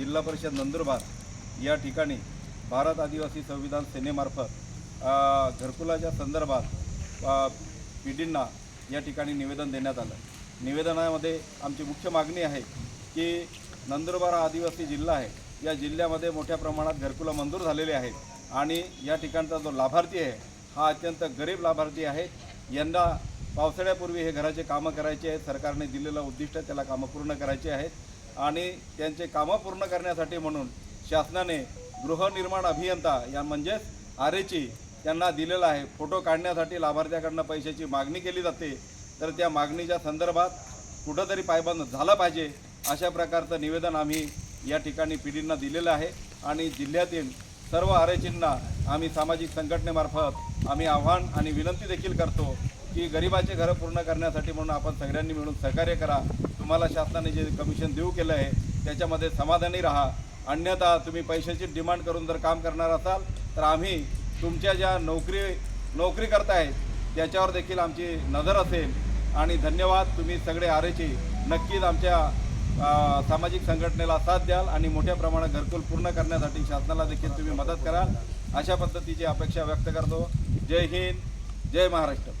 जिल्हा परिषद नंदुरबार या ठिकाणी भारत आदिवासी संविधान सेनेमार्फत घरकुलाच्या संदर्भात पिढींना या ठिकाणी निवेदन देण्यात आलं. निवेदनामध्ये आमची मुख्य मागणी आहे की नंदुरबार हा आदिवासी जिल्हा आहे. या जिल्ह्यामध्ये मोठ्या प्रमाणात घरकुलं मंजूर झालेले आहेत आणि या ठिकाणचा जो लाभार्थी आहे हा अत्यंत गरीब लाभार्थी आहे. यंदा पावसाळ्यापूर्वी हे घराचे कामं करायचे आहेत. सरकारने दिलेलं उद्दिष्ट त्याला कामं पूर्ण करायचे आहेत. आणि त्यांचे कामं पूर्ण करण्यासाठी म्हणून शासनाने गृहनिर्माण अभियंता या म्हणजेच आरेची त्यांना दिलेला आहे. फोटो काढण्यासाठी लाभार्थ्याकडनं पैशाची मागणी केली जाते. तर त्या मागणीच्या संदर्भात कुठंतरी पायबंद झाला पाहिजे अशा प्रकारचं निवेदन आम्ही या ठिकाणी पिढींना दिलेलं आहे. आणि जिल्ह्यातील सर्व आरेचींना आम्ही सामाजिक संघटनेमार्फत आम्ही आव्हान आणि विनंती देखील करतो की गरिबाचे घरं पूर्ण करण्यासाठी म्हणून आपण सगळ्यांनी मिळून सहकार्य करा. तुम्हाला शासनाने जे कमिशन देऊ केलं आहे त्याच्यामध्ये समाधानी राहा. अन्यथा तुम्ही पैशाची डिमांड करून जर काम करणार असाल तर आम्ही तुमच्या ज्या नोकरी नोकरी करतायत त्याच्यावर देखील आमची नजर असेल. आणि धन्यवाद तुम्ही सगळे आरेची. नक्कीच आमच्या सामाजिक संघटनेला साथ द्याल आणि मोठ्या प्रमाणात घरकुल पूर्ण करण्यासाठी शासनाला देखील तुम्ही मदत कराल. अशा पद्धतीची अपेक्षा व्यक्त करतो. जय हिंद जय महाराष्ट्र.